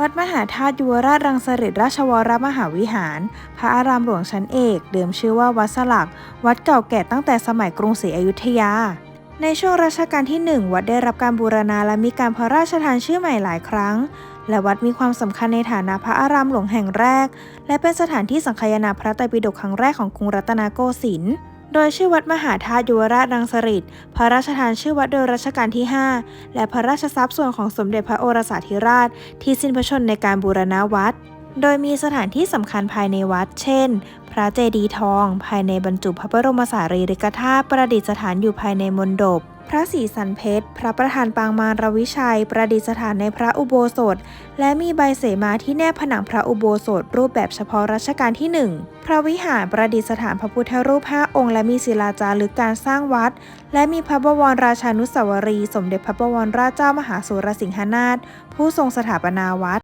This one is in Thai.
วัดมหาธาตุยุวราชรังสฤษราชวรมหาวิหาร พระอารามหลวงชั้นเอก เดิมชื่อว่าวัดสลัก วัดเก่าแก่ตั้งแต่สมัยกรุงศรีอยุธยา ในช่วงรัชกาลที่ 1 วัดได้รับการบูรณาและมีการพระราชทานชื่อใหม่หลายครั้ง และวัดมีความสำคัญในฐานะพระอารามหลวงแห่งแรก และเป็นสถานที่สังคายนาพระไตรปิฎกครั้งแรกของกรุงรัตนโกสินทร์ โดยชื่อวัดมหาธาตุยุวราชรังสฤษพระราชทานชื่อวัดโดยรัชกาลที่ 5 และพระราชทรัพย์ส่วนของสมเด็จพระโอรสาธิราช ที่สิ้นพระชนในการบูรณะวัด โดยมีสถานที่สำคัญภายในวัด เช่น พระเจดีย์ทอง ภายในบรรจุพระบรมสารีริกธาตุประดิษฐานอยู่ภายในมณฑปพระศรีสันเพชร พระประธานปางมารวิชัย ประดิษฐานในพระอุโบสถ และมีใบเสมาที่แนบผนังพระอุโบสถ รูปแบบเฉพาะรัชกาลที่ 1 พระวิหารประดิษฐานพระพุทธรูปห้าองค์ และมีศิลาจารึกการสร้างวัด และมีพระบวรราชานุสาวรีย์สมเด็จพระบวรราชเจ้ามหาสุรสิงหนาถผู้ทรงสถาปนาวัด